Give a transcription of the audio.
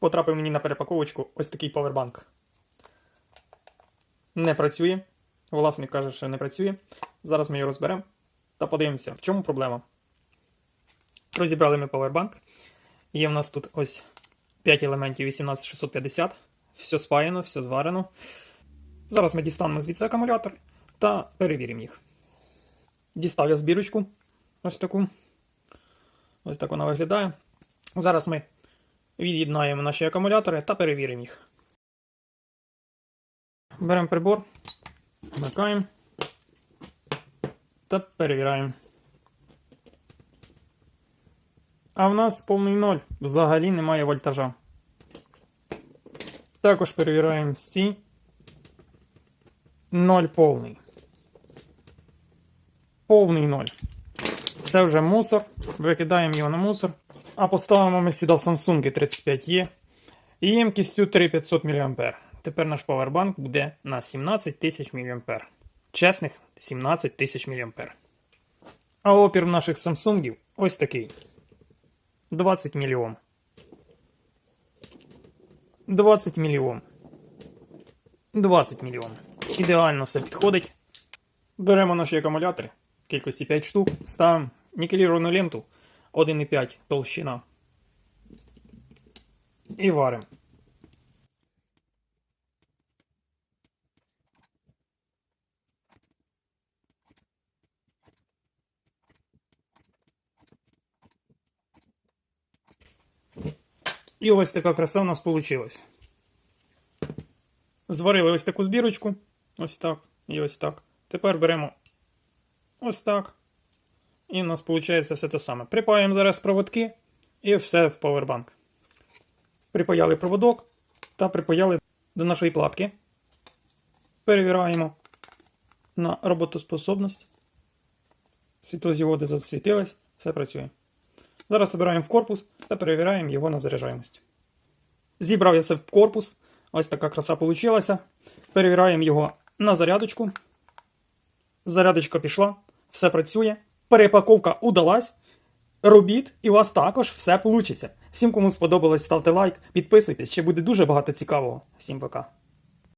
потрапив мені на перепаковочку ось такий павербанк. Не працює. Власник каже, що не працює. Зараз ми його розберемо та подивимося, в чому проблема. Розібрали ми павербанк. Є в нас тут ось 5 елементів 18650. Все спаяно, все зварено. Зараз ми дістанемо звідси акумулятор та перевіримо їх. Дістав я збірочку. Ось таку. Ось так вона виглядає. Зараз ми від'єднаємо наші акумулятори та перевіримо їх. Беремо прибор, вмикаємо та перевіряємо. А в нас повний ноль. Взагалі немає вольтажа. Також перевіряємо ці. Ноль повний. Повний ноль. Це вже мусор. Викидаємо його на мусор. А поставимо ми сюди Samsung 35E і ємкістю 3500 мА. Тепер наш павербанк буде на 17 тисяч мА. Чесних 17 тисяч мА. А опір наших Samsung ось такий. 20 мільйон. 20 мільйон. 20 мільйон. Ідеально все підходить. Беремо наші акумулятори кількості 5 штук, ставимо нікеліровану ленту 1,5 толщина. І варимо. І ось така краса в нас вийшла. Зварили ось таку збірочку. Ось так. І ось так. Тепер беремо ось так. І у нас виходить все те саме. Припаємо зараз проводки і все в павербанк. Припаяли проводок та припаяли до нашої платки. Перевіряємо на роботоспособність. Світлодіоди засвітились, все працює. Зараз збираємо в корпус та перевіряємо його на заряджаємость. Зібрав я все в корпус. Ось така краса вийшла. Перевіряємо його на зарядочку. Зарядочка пішла, все працює. Перепаковка удалась. Робіт, і у вас також все вийде. Всім, кому сподобалось, ставте лайк, підписуйтесь, ще буде дуже багато цікавого. Всім пока.